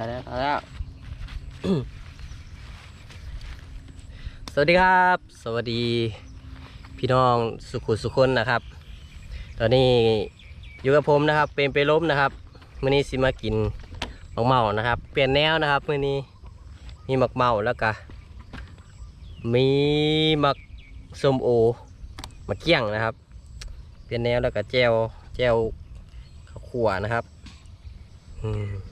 ได้แล้วได้แล้ว สวัสดีครับ สวัสดี พี่น้องสุขุสุคนนะครับ ตอนนี้อยู่กับผมนะครับ เป็นไปล้มนะครับมื่อนี้สิมากินหมักเมานะครับ เปลี่ยนแนวนะครับมื่อนี้มีหมักเมาแล้วก็มีหมักส้มโอหมักเกี้ยงนะครับ เปลี่ยนแนวแล้วก็แจวแจวข้าวขวนะครับ อืม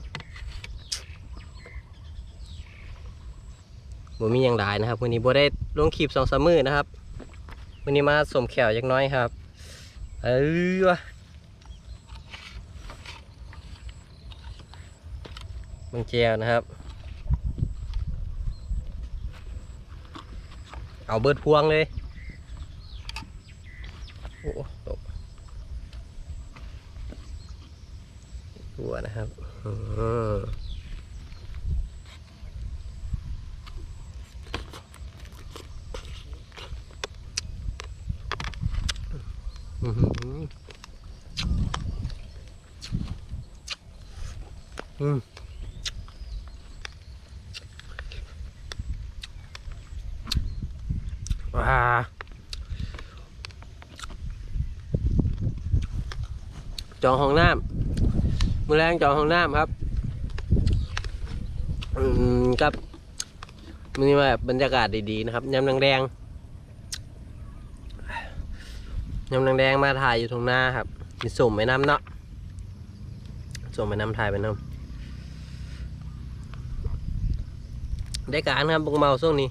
บ่มีอย่างไรนะครับวันนี้บ่ได้ลงคลิปสองสามมือนะครับวันนี้มาสมแขวจักน้อยครับ เออวะมึงแจวนะครับ เอาเบิดพวงเลยโอ้ตกตัวนะครับอืม อืมว้าจองห้องน้ำมือแรงจองห้องน้ำครับอืมครับมันนี่แบบบรรยากาศดีๆนะครับยำนางแดง ยำนางแดงมาถ่ายอยู่ตรงหน้าครับมีสุ่มไปน้ำเนาะสุ่มไปน้ำถ่ายไปน้ำได้การครับบุกเมาช่วงนี้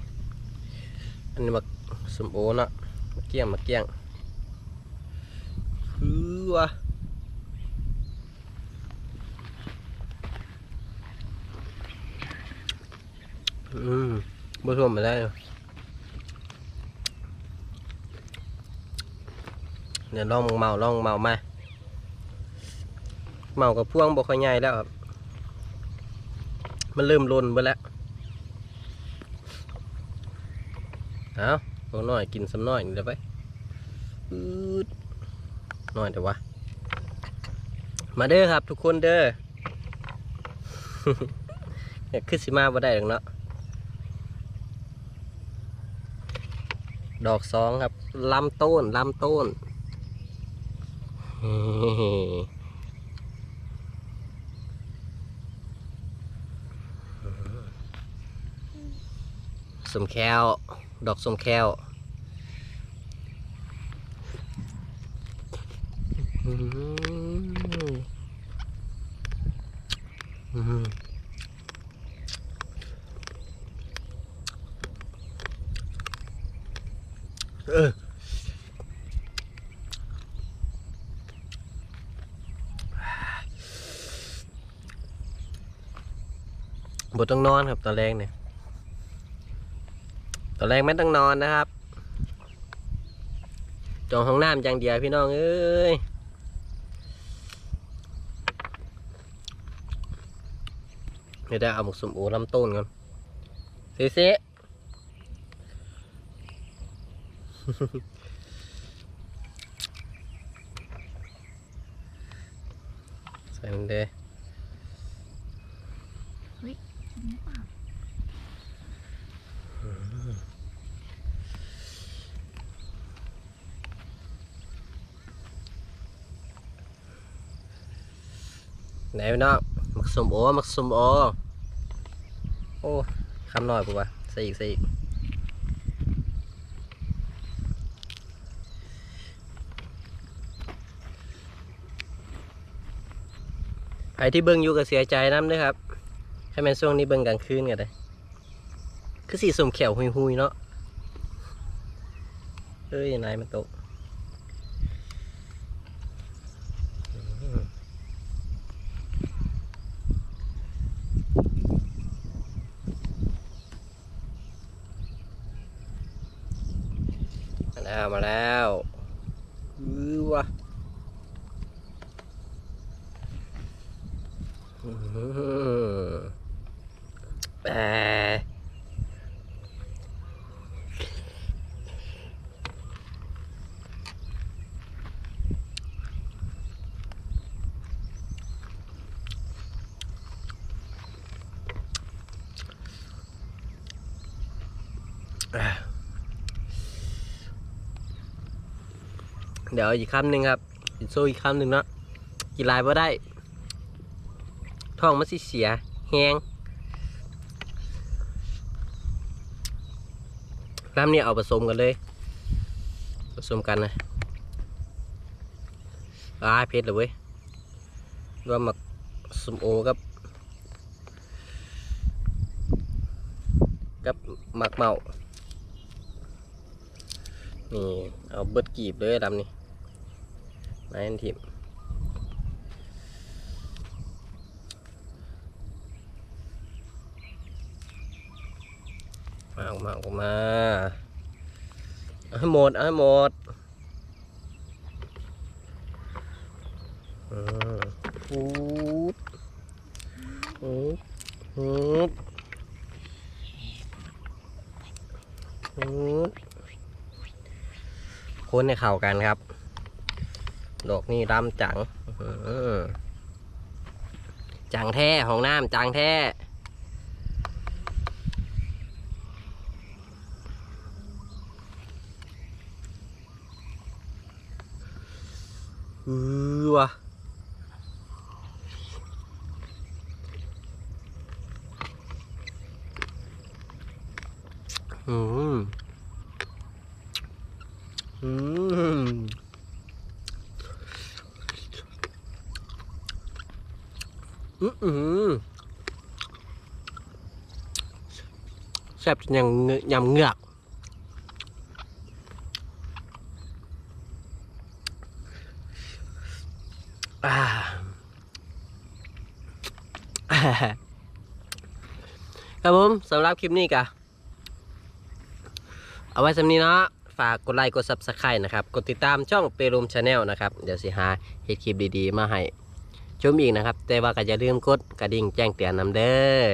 อันนี้บักสมโอเนาะมาเกี้ยงมาเกี้ยงคือวะอืมบ่ท่วมไปได้เนอะเดี๋ยวลองเมาลองเมามาเมากับพ่วงบ่ค่อยใหญ่แล้วครับมันเริ่มลนไปแล้วเอาตัวน้อยกินสำน้อยนี่เดี๋ยวไปอืดน้อยแต่ว่ามาเด้อครับ ทุกคนเด้อเนี่ยขึ้นสิมาบ่ได้หรอกเนาะดอกสองครับลำต้นลำต้น สมแค้ว ดอกสมแค้วอืมอืมเออ บต้องนอนครับตอนแรกเนี่ยตอนแรกไม่ต้องนอนนะครับ จองห้องน้ำอย่างเดียวพี่น้องเอ้ยไม่ได้เอาหมกสมโอลำต้นก่อนเสียเสี ยใส่มันเด้ไหนพี่น้องมักสมโอมักสมโอโอ้คำหน่อยปุ๊บวะใส่อีกใส่อีกใครที่เบิ่งอยู่ก็เสียใจน้ำด้วยครับ แค่เป็นช่วงนี้เบิ่งกลางคืนกันเลยคือสีสมเขียวหุยๆเนาะเอ้ยนายมันตกมาแล้วมาแล้วอือวะอื้อหือ เดี๋ยวอีกคำหนึ่งครับกินโซอีกคำหนึ่งเนาะกินลายพอได้ ท้องมันสิเสียแหง น้ำนี่เอาผสมกันเลย ผสมกันนะอาเผ็ดเลยเว้ยว่าหมักสมโอกับ กับหมักเมานี่ เอาเบิดกีบเลยดำนี่ไม้อันทิม มาออกมาออกมาเอาให้หมดเอาให้หมดอืมฟูดฟูดฟูดฟูดคนให้เข้ากันครับ ดอกนี่ดำจังจังแท้ของน้ำจังแท้ อือวะอืมอืมอือหือแซ่บจนยังเงยยำเหงือกอ่า ครับผมสำหรับคลิปนี้กะเอาไว้สำนี้เนาะฝากกดไลค์กด Subscribe นะครับ กดติดตามช่องเปรูมชาแนลนะครับ เดี๋ยวสิหาเฮ็ดคลิปดีๆ มาให้ชมอีกนะครับ แต่ว่าก็อย่าลืมกดกระดิ่งแจ้งเตือนนำเด้อ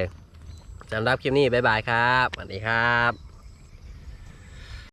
สำหรับคลิปนี้ บ๊ายบายครับ สวัสดีครับ